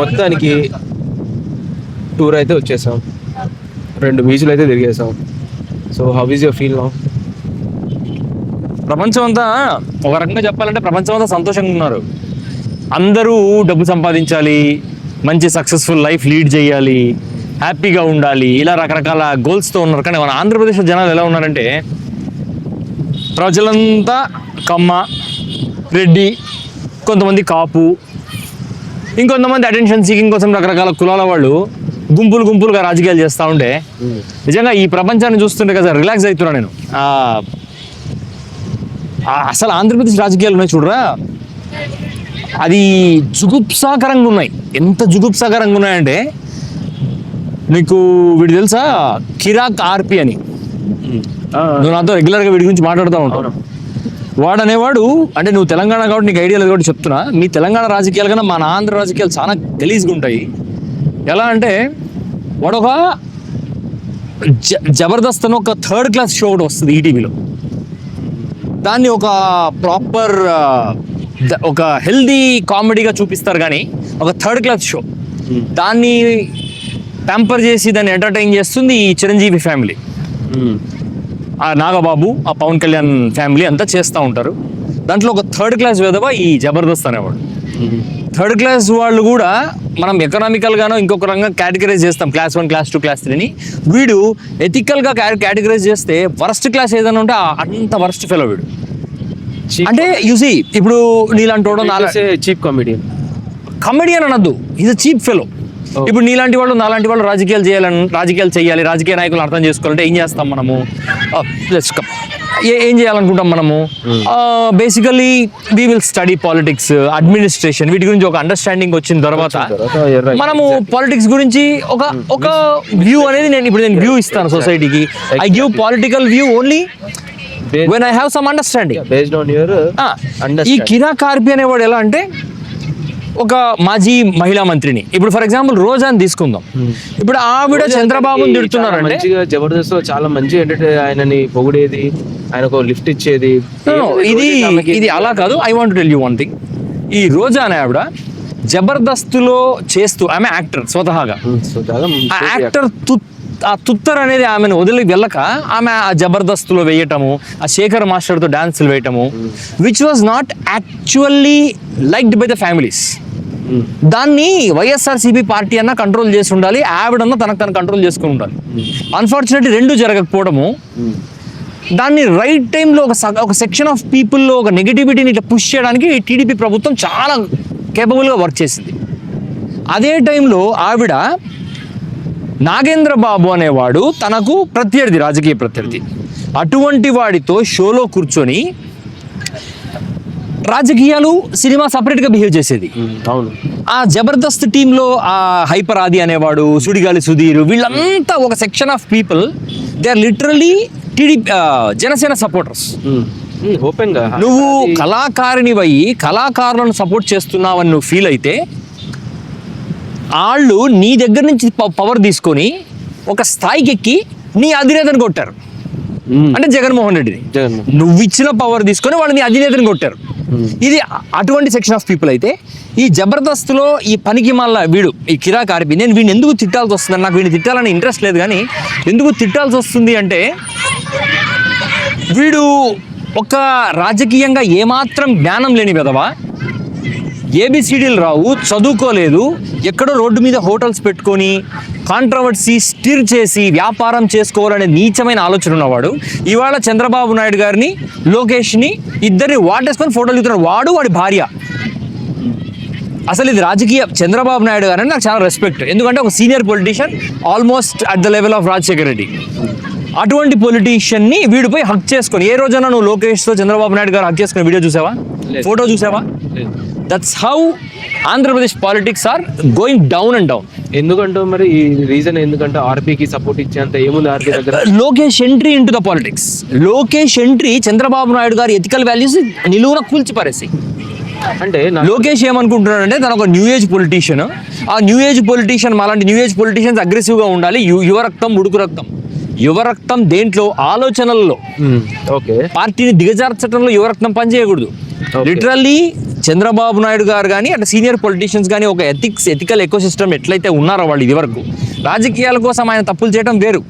మొత్తానికి టూర్ అయితే వచ్చేసాం. రెండు బీచ్లు అయితే తిరిగేసాం. So how is your feel now ప్రపంచం అంతా ఒక రకంగా చెప్పాలంటే ప్రపంచం అంతా సంతోషంగా ఉన్నారు. అందరూ డబ్బు సంపాదించాలి మంచి సక్సెస్ఫుల్ లైఫ్ లీడ్ చేయాలి హ్యాపీగా ఉండాలి ఇలా రకరకాల గోల్స్తో ఉన్నారు. కానీ మన ఆంధ్రప్రదేశ్ జనాలు ఎలా ఉన్నారంటే ప్రజలంతా కమ్మ రెడ్డి కొంతమంది కాపు ఇంకొంతమంది అటెన్షన్ సీకింగ్ కోసం రకరకాల కులాల వాళ్ళు గుంపులు గుంపులుగా రాజకీయాలు చేస్తూ ఉంటే నిజంగా ఈ ప్రపంచాన్ని చూస్తుంటే కదా రిలాక్స్ అవుతున్నా నేను. అసలు ఆంధ్రప్రదేశ్ రాజకీయాలు ఉన్నాయి చూడరా. అది జుగుప్సాకరంగా ఉన్నాయి. ఎంత జుగుప్సాకరంగా ఉన్నాయంటే నీకు వీడు తెలుసా? కిరాక్ ఆర్పి అని. నువ్వు నాతో రెగ్యులర్గా వీడి గురించి మాట్లాడుతూ ఉంటావు. వాడు అనేవాడు అంటే నువ్వు తెలంగాణ కాబట్టి నీకు ఐడియా లేదు కాబట్టి చెప్తున్నా మీ తెలంగాణ రాజకీయాలు కన్నా మన ఆంధ్ర రాజకీయాలు చాలా గలీజ్గా ఉంటాయి ఎలా అంటే వాడు ఒక జ- జబర్దస్త్ అని ఒక థర్డ్ క్లాస్ షో ఒకటి వస్తుంది ఈటీవీలో. దాన్ని ఒక ప్రాపర్ ఒక హెల్దీ కామెడీగా చూపిస్తారు కానీ ఒక థర్డ్ క్లాస్ షో దాన్ని ట్యాంపర్ చేసి దాన్ని ఎంటర్టైన్ చేస్తుంది ఈ చిరంజీవి ఫ్యామిలీ ఆ నాగబాబు ఆ పవన్ కళ్యాణ్ ఫ్యామిలీ అంతా చేస్తూ ఉంటారు. దాంట్లో ఒక థర్డ్ క్లాస్ విధవ ఈ జబర్దస్త్ అనేవాడు. థర్డ్ క్లాస్ వాళ్ళు కూడా మనం ఎకనామికల్ గానో ఇంకొక రంగా కేటగరైజ్ చేస్తాం class one class two class త్రీని వీడు ఎథికల్గా కేటగరైజ్ చేస్తే వరస్ట్ క్లాస్ ఏదైనా ఉంటే అంత వరస్ట్ ఫెలో వీడు. అంటే యూసి ఇప్పుడు నీలాంటి చీప్ కామెడియన్ కమెడియన్ అనొద్దు. ఇది చీప్ ఫెలో ఇప్పుడు నీలాంటి వాళ్ళు నాలాంటి వాళ్ళు రాజకీయాలు చేయాలని రాజకీయాలు చేయాలి రాజకీయ నాయకులు అర్థం చేసుకోవాలంటే ఏం చేస్తాం మనము? ప్లస్ ఏం చేయాలనుకుంటాం మనము? Basically we will study politics administration వీటి గురించి ఒక అండర్స్టాండింగ్ వచ్చిన తర్వాత. మనము పాలిటిక్స్ గురించి ఒక ఒక వ్యూ అనేది నేను ఇప్పుడు నేను వ్యూ ఇస్తాను సొసైటీకి I give political view only when I have some understanding ఈ కిరా కార్పి అనేవాడు ఎలా అంటే ఒక మాజీ మహిళా మంత్రిని. ఇప్పుడు ఫర్ ఎగ్జాంపుల్ రోజాని తీసుకుందాం. ఇప్పుడు ఆవిడ చంద్రబాబుని తిడుతున్నారంటే? మంచిగా జబర్దస్త్ చాలా మంచి ఎంటర్టైన్ ఆయనని పొగిడేది ఆయనకు లిఫ్ట్ ఇచ్చేది. ఇది ఇది అలా కాదు. I want tell you one thing ఈ రోజా అనే ఆవిడ జబర్దస్త్లో చేస్తూ ఆమె యాక్టర్ స్వతహాగా. యాక్టర్ ఆ తుత్తర్ అనేది ఆమెను వదిలి వెళ్ళక ఆమె ఆ జబర్దస్త్లో వేయటము ఆ శేఖర్ మాస్టర్తో డాన్సులు వేయటము which was not actually liked by the families దాన్ని వైఎస్ఆర్సీపీ పార్టీ అన్న కంట్రోల్ చేసి ఉండాలి ఆవిడన్నా తనకు తను కంట్రోల్ చేసుకుని ఉండాలి. అన్ఫార్చునేట్లీ రెండు జరగకపోవడము. దాన్ని రైట్ టైంలో ఒక సగ- ఒక సెక్షన్ ఆఫ్ పీపుల్లో ఒక నెగిటివిటీని ఇట్లా పుష్ చేయడానికి టీడీపీ ప్రభుత్వం చాలా కేపబుల్గా వర్క్ చేసింది. అదే టైంలో ఆవిడ నాగేంద్ర బాబు అనేవాడు తనకు ప్రత్యర్థి రాజకీయ ప్రత్యర్థి. అటువంటి వాడితో షోలో కూర్చొని రాజకీయాలు సినిమా సపరేట్గా బిహేవ్ చేసేది. అవును. ఆ జబర్దస్త్ టీంలో ఆ హైపర్ ఆది అనేవాడు సుడిగాలి సుధీర్ వీళ్ళంతా ఒక section of people they are literally TDP Janasena supporters నువ్వు కళాకారిని అయ్యి కళాకారులను సపోర్ట్ చేస్తున్నావని నువ్వు ఫీల్ అయితే వాళ్ళు నీ దగ్గర నుంచి పవర్ తీసుకొని ఒక స్థాయికి ఎక్కి నీ అధినేతను కొట్టారు. అంటే జగన్మోహన్ రెడ్డిని. నువ్వు ఇచ్చిన పవర్ తీసుకొని వాళ్ళు నీ అధినేతని కొట్టారు. Hmm. ఇది అటువంటి సెక్షన్ ఆఫ్ పీపుల్ అయితే ఈ జబర్దస్త్లో ఈ పనికి మళ్ళా వీడు ఈ కిరాక్ కార్పి నేను వీడిని ఎందుకు తిట్టాల్సి వస్తుంది? నాకు వీడిని తిట్టాలని ఇంట్రెస్ట్ లేదు కానీ ఎందుకు తిట్టాల్సి వస్తుంది అంటే వీడు ఒక రాజకీయంగా ఏమాత్రం జ్ఞానం లేని విధవా ఏబిసిడీలు రావు చదువుకోలేదు ఎక్కడో రోడ్డు మీద హోటల్స్ పెట్టుకొని కాంట్రవర్సీ స్టిర్ చేసి వ్యాపారం చేసుకోవాలనే నీచమైన ఆలోచన ఉన్నవాడు ఇవాళ చంద్రబాబు నాయుడు గారిని లోకేష్ని ఇద్దరిని వాటేసుకొని ఫోటోలు దిగుతున్నాడు. వాడు వాడి భార్య. అసలు ఇది రాజకీయ చంద్రబాబు నాయుడు గారు నాకు చాలా రెస్పెక్ట్ ఎందుకంటే ఒక senior politician almost at the level of Rajasekhar Reddy. అటువంటి పొలిటీషియన్ని వీడిపోయి హక్ చేసుకొని ఏ రోజైనా నువ్వు లోకేష్తో చంద్రబాబు నాయుడు గారు హక్ చేసుకుని వీడియో చూసావా. ఫోటో చూసావా? That's how Andhra Pradesh politics are going down and down ఎందుకంటే మరి? ఈ రీజన్ ఎందుకంటే ఆర్పీకి సపోర్ట్ ఇచ్చేంత ఏముంది ఆర్పీ దగ్గర? Lokesh entry into the politics Lokesh entry Chandrababu Naidu గారి ఎథికల్ వాల్యూస్ నిలువున కూల్చిపారేసి. అంటే లోకేష్ ఏమనుకుంటున్నాడంటే తన ఒక న్యూ ఏజ్ పొలిటీషియన్ ఆ న్యూ ఏజ్ పొలిటీషియన్ అలాంటి న్యూ ఏజ్ పొలిటీషియన్స్ అగ్రెసివ్గా ఉండాలి. యువ రక్తం ఉడుకు రక్తం. యువరక్తం దేంట్లో? ఆలోచనల్లో. ఓకే. పార్టీని దిగజార్చడంలో యువరత్నం పనిచేయకూడదు. లిటరల్లీ చంద్రబాబు నాయుడు గారు కానీ అటు సీనియర్ పొలిటీషియన్స్ కానీ ఒక ఎథిక్స్ ఎథికల్ ఎకో సిస్టమ్ ఎట్లయితే ఉన్నారో వాళ్ళు ఇది వరకు రాజకీయాల కోసం ఆయన తప్పులు చేయడం వేరు.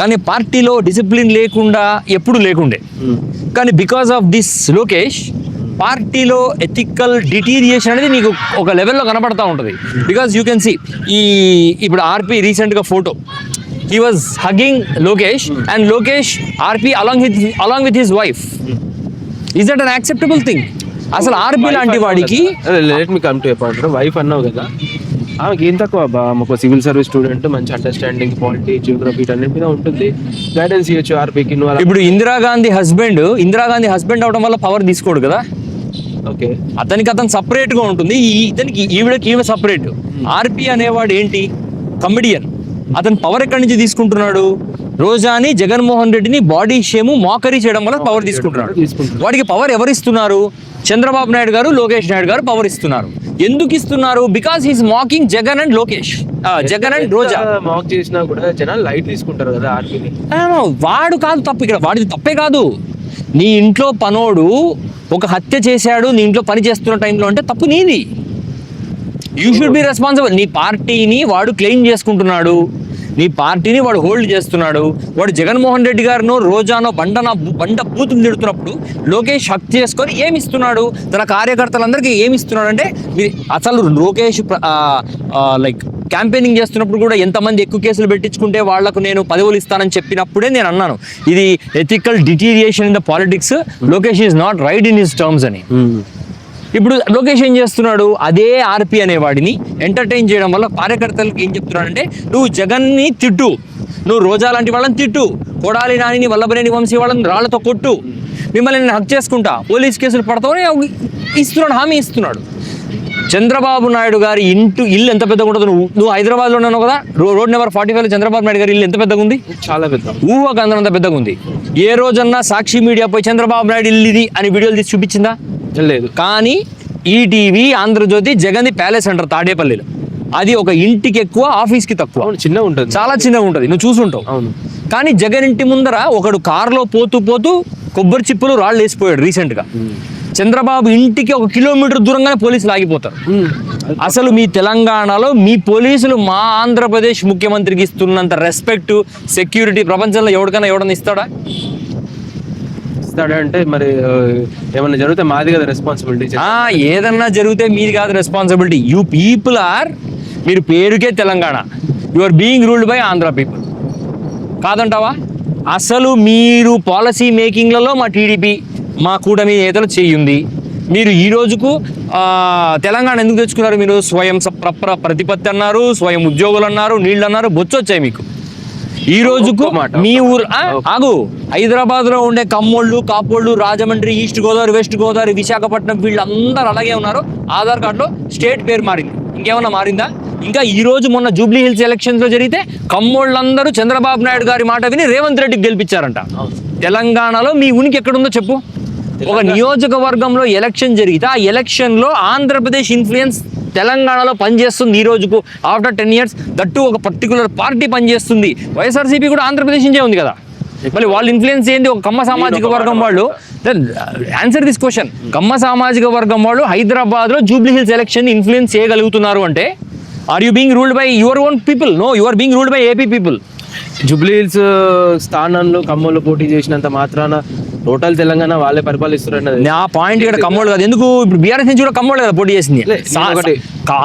కానీ పార్టీలో డిసిప్లిన్ లేకుండా ఎప్పుడు లేకుండే. కానీ బికాస్ ఆఫ్ దిస్ లోకేష్ పార్టీలో ఎథికల్ డిటీరియేషన్ అనేది నీకు ఒక లెవెల్లో కనబడతా ఉంటుంది. బికాస్ యూ కెన్ సి ఈ ఇప్పుడు ఆర్పి రీసెంట్గా photo he was hugging Lokesh and Lokesh RP along with along with his wife is that unacceptable thing అసలు ఆర్పి లాంటి వాడికి let me come to point wife అన్నావు కదా. ఆమెకి ఏం తక్కువ అబ్బా? ఒక సివిల్ సర్వీస్ స్టూడెంట్ మంచి అండర్స్టాండింగ్ పాలిటీ జియోగ్రఫీ వీటన్నిటి మీద ఉంటుంది. గైడెన్స్ ఇవ్వచ్చు ఆర్పీకి నువ్వు ఇప్పుడు ఇందిరాగాంధీ హస్బెండ్ ఇందిరాగాంధీ హస్బెండ్ అవడం వల్ల పవర్ తీసుకోడు కదా. ఓకే. అతనికి అతను సపరేట్గా ఉంటుంది. ఈ- ఇతనికి ఈవిడకి ఈమె సపరేట్ ఆర్పి అనేవాడు ఏంటి? కమెడియన్ అతను పవర్ ఎక్కడి నుంచి తీసుకుంటున్నాడు? రోజాని జగన్మోహన్ రెడ్డిని బాడీ షేము మోకరీ చేయడం వల్ల పవర్ తీసుకుంటున్నాడు. వాడికి పవర్ ఎవరు ఇస్తున్నారు చంద్రబాబు నాయుడు గారు లోకేష్ నాయుడు గారు పవర్ ఇస్తున్నారు. ఎందుకు ఇస్తున్నారు? Because he's mocking Jagan and Lokesh. Jagan and Roja. Mock చేసినా కూడా జనాలు లైట్ తీసుకుంటారు కదా ఆర్పీని ఆ, వాడు కాదు తప్పు ఇక్కడ. వాడిది తప్పే కాదు. నీ ఇంట్లో పనోడు ఒక హత్య చేశాడు నీ ఇంట్లో పని చేస్తున్న టైంలో అంటే తప్పు నీది. యూ షుడ్ బి రెస్పాన్సిబుల్ నీ పార్టీని వాడు క్లెయిమ్ చేసుకుంటున్నాడు. నీ పార్టీని వాడు హోల్డ్ చేస్తున్నాడు. వాడు జగన్మోహన్ రెడ్డి గారినో రోజానో బండన బండ బూతులు తిడుతున్నప్పుడు లోకేష్ హక్ చేసుకొని ఏమిస్తున్నాడు? తన కార్యకర్తలందరికీ ఏమిస్తున్నాడు అంటే మీరు అసలు లోకేష్ లైక్ క్యాంపెయినింగ్ చేస్తున్నప్పుడు కూడా ఎంతమంది ఎక్కువ కేసులు పెట్టించుకుంటే వాళ్ళకు నేను పదవులు ఇస్తానని చెప్పినప్పుడే నేను అన్నాను. ఇది ethical deterioration in the politics Lokesh is not right in his terms అని. Hmm. ఇప్పుడు లోకేష్ ఏం చేస్తున్నాడు? అదే ఆర్పి అనేవాడిని ఎంటర్టైన్ చేయడం వల్ల కార్యకర్తలకు ఏం చెప్తున్నాడంటే నువ్వు జగన్ని తిట్టు. నువ్వు రోజా లాంటి వాళ్ళని తిట్టు. కొడాలి నానిని వల్లభనేని వంశీ వాళ్ళని రాళ్ళతో కొట్టు. మిమ్మల్ని నేను హక్ చేసుకుంటా. పోలీస్ కేసులు పడతామని ఇస్తున్నాడు హామీ ఇస్తున్నాడు. చంద్రబాబు నాయుడు గారి ఇంటు ఇల్లు ఎంత పెద్దగా ఉంటుంది నువ్వు నువ్వు హైదరాబాద్లో ఉన్నావు కదా? Road number forty five Chandrababu Naidu గారి ఇల్లు ఎంత పెద్దగా ఉంది? చాలా పెద్ద ఊహకు అందనంత పెద్దగా ఉంది. ఏ రోజన్నా సాక్షి మీడియా పోయి చంద్రబాబు నాయుడు ఇల్లు ఇది అని వీడియోలు తీసి చూపించిందా? లేదు. కానీ ఈటీవీ ఆంధ్రజ్యోతి జగన్ ప్యాలెస్ అంటారు తాడేపల్లిలో. అది ఒక ఇంటికి ఎక్కువ ఆఫీస్కి తక్కువ. చిన్నగా ఉంటుంది. చాలా చిన్నగా ఉంటుంది. నువ్వు చూసుంటావు. అవును. కానీ జగన్ ఇంటి ముందర ఒకడు కారులో పోతూ పోతూ కొబ్బరి చిప్పులు రాళ్ళు వేసిపోయాడు రీసెంట్గా. చంద్రబాబు ఇంటికి ఒక కిలోమీటర్ దూరంగానే పోలీసులు ఆగిపోతారు. అసలు మీ తెలంగాణలో మీ పోలీసులు మా ఆంధ్రప్రదేశ్ ముఖ్యమంత్రికి ఇస్తున్నంత రెస్పెక్ట్ సెక్యూరిటీ ప్రపంచంలో ఎవరికైనా ఎవడన్నా ఇస్తాడా? ఇస్తాడంటే మరి ఏమన్నా జరిగితే మాది కదా రెస్పాన్సిబిలిటీ ఏదన్నా జరిగితే మీది కాదు రెస్పాన్సిబిలిటీ యూ పీపుల్ ఆర్ మీరు పేరుకే Telangana. You are being ruled by Andhra people కాదంటావా? అసలు మీరు పాలసీ మేకింగ్లలో మా టీడీపీ మా కూటమి నేతలు చేయింది. మీరు ఈ రోజుకు తెలంగాణ ఎందుకు తెచ్చుకున్నారు మీరు? స్వయం సప్ర ప్రతిపత్తి అన్నారు స్వయం ఉద్యోగులు అన్నారు నీళ్ళు అన్నారు బొచ్చు వచ్చాయి మీకు. ఈ రోజుకు మీ ఊరు. ఆగు. హైదరాబాద్లో ఉండే కమ్మోళ్ళు కాపోళ్ళు రాజమండ్రి ఈస్ట్ గోదావరి వెస్ట్ గోదావరి విశాఖపట్నం వీళ్ళందరూ అలాగే ఉన్నారు. ఆధార్ కార్డులో స్టేట్ పేరు మారింది. ఇంకేమన్నా మారిందా? ఇంకా ఈ రోజు మొన్న జూబ్లీ హిల్స్ ఎలక్షన్స్లో జరిగితే కమ్మోళ్ళందరూ చంద్రబాబు నాయుడు గారి మాట విని రేవంత్ రెడ్డికి గెలిపించారంట. తెలంగాణలో మీ ఉనికి ఎక్కడుందో చెప్పు. ఒక నియోజకవర్గంలో ఎలక్షన్ జరిగితే ఆ ఎలక్షన్లో ఆంధ్రప్రదేశ్ ఇన్ఫ్లుయెన్స్ తెలంగాణలో పనిచేస్తుంది ఈ రోజుకు. ఆఫ్టర్ టెన్ ఇయర్స్ దట్టు ఒక పర్టికులర్ పార్టీ పనిచేస్తుంది. వైఎస్ఆర్సీపీ కూడా ఆంధ్రప్రదేశ్ నుంచే ఉంది కదా. మళ్ళీ వాళ్ళ ఇన్ఫ్లుయెన్స్ ఏంది? ఒక కమ్మ సామాజిక వర్గం వాళ్ళు. ఆన్సర్ దిస్ క్వశ్చన్ కమ్మ సామాజిక వర్గం వాళ్ళు హైదరాబాద్లో జూబ్లీ హిల్స్ ఎలక్షన్ ఇన్ఫ్లుయెన్స్ చేయగలుగుతున్నారు అంటే are you being ruled by your own people no you are being ruled by AP people Jubilee Hills స్థానంలో ఖమ్మంలో పోటీ చేసినంత మాత్రాన టోటల్ తెలంగాణ వాళ్ళే పరిపాలిస్తున్నారు నా పాయింట్ ఇక్కడ కమ్మోళ్ళు కాదు. ఎందుకు? ఇప్పుడు బీఆర్ఎస్ నుంచి కూడా కమ్మోళ్ళు కదా పోటీ చేసింది.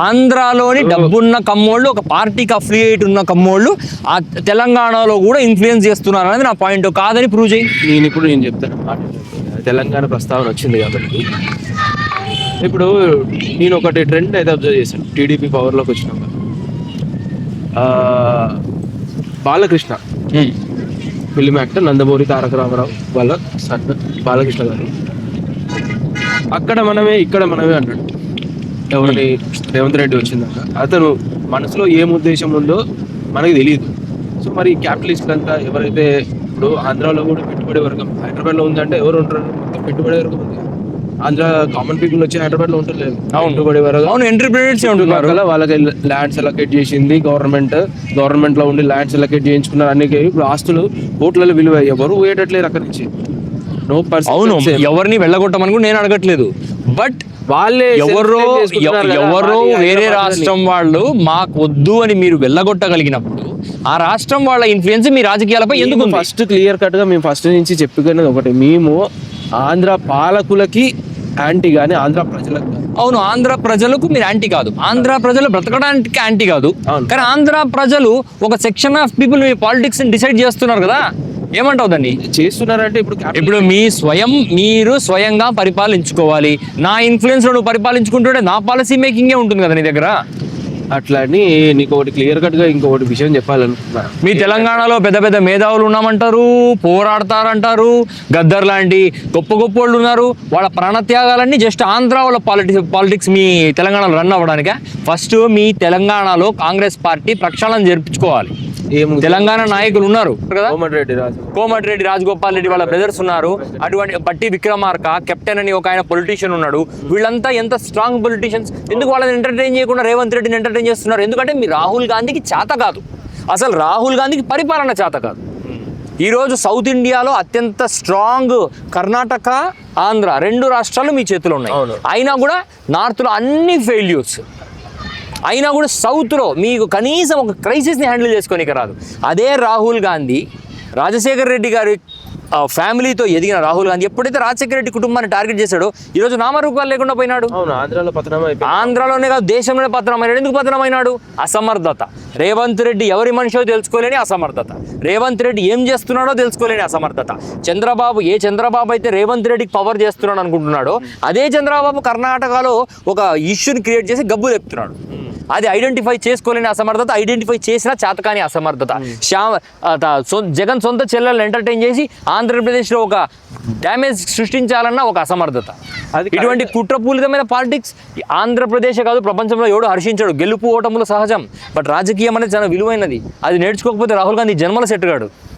ఆంధ్రాలోని డబ్బున్న కమ్మోళ్ళు ఒక పార్టీకి అఫిలియేట్ ఉన్న కమ్మోళ్ళు ఆ తెలంగాణలో కూడా ఇన్ఫ్లుయెన్స్ చేస్తున్నారు అనేది నా పాయింట్ కాదని ప్రూవ్ చేయి. నేను ఇప్పుడు నేను చెప్తాను. తెలంగాణ ప్రస్తావన వచ్చింది కాబట్టి ఇప్పుడు నేను ఒకటి ట్రెండ్ అయితే అబ్జర్వ్ చేశాను. టీడీపీ పవర్లోకి వచ్చినాక ఆ, బాలకృష్ణ. ఫిల్మ్ యాక్టర్ నందమూరి తారక రామారావు వాళ్ళ సన్ బాలకృష్ణ గారు. అక్కడ మనమే ఇక్కడ మనమే అన్నాడు. ఎవరిని? రేవంత్ రెడ్డి వచ్చిందాక అతను మనసులో ఏం ఉద్దేశం ఉందో మనకి తెలియదు. సో మరి క్యాపిటలిస్ట్ అంతా ఎవరైతే ఇప్పుడు ఆంధ్రాలో కూడా పెట్టుబడి వర్గం హైదరాబాద్లో ఉందంటే ఎవరు ఉంటారు? మొత్తం పెట్టుబడి వర్గం ఉంది. ఆంధ్ర కామన్ పీపుల్ వచ్చి హైదరాబాద్లో ఉంటలేదు అవును. అవును ఎంటర్ప్రీనర్స్ ఉంటున్నారు. చుట్టుపక్కల వాళ్ళకి ల్యాండ్స్ ఎలకేట్ చేసింది గవర్నమెంట్ గవర్నమెంట్లో ఉండి ల్యాండ్స్ ఎలకేట్ చేయించుకున్నారు అన్ని ఇప్పుడు ఆస్తులు కోట్లలో విలువ ఎవరు పోయేటట్లేరు అక్కడి నుంచి. నో అవును పర్సన్ ఎవరిని వెళ్ళగొట్టమని కూడా నేను అడగట్లేదు. బట్ వాళ్ళే ఎవరో కదా, ఎవరో వేరే. రాష్ట్రం వాళ్ళు మాకు వద్దు అని మీరు వెళ్ళగొట్టగలిగినప్పుడు ఆ రాష్ట్రం వాళ్ళ ఇన్ఫ్లుయెన్స్ మీ రాజకీయాలపై ఎందుకు? ఫస్ట్ క్లియర్ కట్గా మేము ఫస్ట్ నుంచి చెప్పుకునేది ఒకటి. మేము ఆంధ్ర పాలకులకి యాంటీ గానీ ఆంధ్ర ప్రజలకు. అవును ఆంధ్ర ప్రజలకు మీరు యాంటీ కాదు. ఆంధ్ర ప్రజలు బ్రతకడానికి యాంటీ కాదు. కానీ ఆంధ్ర ప్రజలు ఒక సెక్షన్ ఆఫ్ పీపుల్ మీ పాలిటిక్స్ డిసైడ్ చేస్తున్నారు కదా? ఏమంటావు దాన్ని? చేస్తున్నారంటే ఇప్పుడు ఇప్పుడు మీ స్వయం మీరు స్వయంగా పరిపాలించుకోవాలి. నా ఇన్ఫ్లుయెన్స్లో నువ్వు పరిపాలించుకుంటుంటే నా పాలసీ మేకింగే ఉంటుంది కదా నీ దగ్గర? అట్లా అని నీకు ఒకటి క్లియర్ కట్గా ఇంకొకటి విషయం చెప్పాలనుకున్నా మీ తెలంగాణలో పెద్ద పెద్ద మేధావులు ఉన్నామంటారు పోరాడతారంటారు గద్దర్ లాంటి గొప్ప గొప్ప వాళ్ళు ఉన్నారు. వాళ్ళ ప్రాణత్యాగాలన్నీ జస్ట్ ఆంధ్ర వాళ్ళ పాలిటిక్స్ పాలిటిక్స్ మీ తెలంగాణలో రన్ అవ్వడానికే? ఫస్ట్ మీ తెలంగాణలో కాంగ్రెస్ పార్టీ ప్రక్షాళన జరిపించుకోవాలి తెలంగాణ నాయకులు ఉన్నారు కదా? కోమటిరెడ్డి రాజు. కోమటిరెడ్డి రాజగోపాల్ రెడ్డి వాళ్ళ బ్రదర్స్ ఉన్నారు. అటువంటి బట్టి విక్రమార్క కెప్టెన్ అని ఒక ఆయన పొలిటీషియన్ ఉన్నాడు. వీళ్ళంతా ఎంత స్ట్రాంగ్ పొలిటీషియన్స్ ఎందుకు వాళ్ళని ఎంటర్టైన్ చేయకుండా రేవంత్ రెడ్డిని ఎంటర్టైన్ చేస్తున్నారు? ఎందుకంటే మీ రాహుల్ గాంధీకి చేత కాదు. అసలు రాహుల్ గాంధీకి పరిపాలన చేత కాదు. ఈరోజు సౌత్ ఇండియాలో అత్యంత స్ట్రాంగ్ కర్ణాటక ఆంధ్ర రెండు రాష్ట్రాలు మీ చేతిలో ఉన్నాయి. అయినా కూడా నార్త్లో అన్ని ఫెయిల్యూర్స్ అయినా కూడా సౌత్లో మీకు కనీసం ఒక క్రైసిస్ని హ్యాండిల్ చేసుకోనికి రాదు. అదే రాహుల్ గాంధీ రాజశేఖర్ రెడ్డి గారి ఫ్యామిలీతో ఎదిగిన రాహుల్ గాంధీ ఎప్పుడైతే రాజశేఖర రెడ్డి కుటుంబాన్ని టార్గెట్ చేశాడో ఈరోజు నామరూపాలు లేకుండా పోయినాడు. ఆంధ్రాలో ఆంధ్రాలోనే కాదు దేశంలోనే పతనమైనాడు ఎందుకు పతనమైనాడు అసమర్థత. రేవంత్ రెడ్డి ఎవరి మనిషో తెలుసుకోలేని అసమర్థత. రేవంత్ రెడ్డి ఏం చేస్తున్నాడో తెలుసుకోలేని అసమర్థత. చంద్రబాబు ఏ చంద్రబాబు అయితే రేవంత్ రెడ్డికి పవర్ చేస్తున్నాడు అనుకుంటున్నాడో అదే చంద్రబాబు కర్ణాటకలో ఒక ఇష్యూని క్రియేట్ చేసి గబ్బు చెప్తున్నాడు అది ఐడెంటిఫై చేసుకోలేని అసమర్థత ఐడెంటిఫై చేసిన చేతకాని అసమర్థత. శ్యామ జగన్ సొంత చెల్లెలను ఎంటర్టైన్ చేసి ఆంధ్రప్రదేశ్లో ఒక డ్యామేజ్ సృష్టించాలన్న ఒక అసమర్థత. అది ఇటువంటి కుట్రపూరితమైన పాలిటిక్స్ ఆంధ్రప్రదేశ్ కాదు ప్రపంచంలో ఎవడు హర్షించాడు. గెలుపు ఓటములు సహజం. బట్ రాజకీయం అనేది చాలా విలువైనది. అది నేర్చుకోకపోతే రాహుల్ గాంధీ జన్మల సెట్ గాడు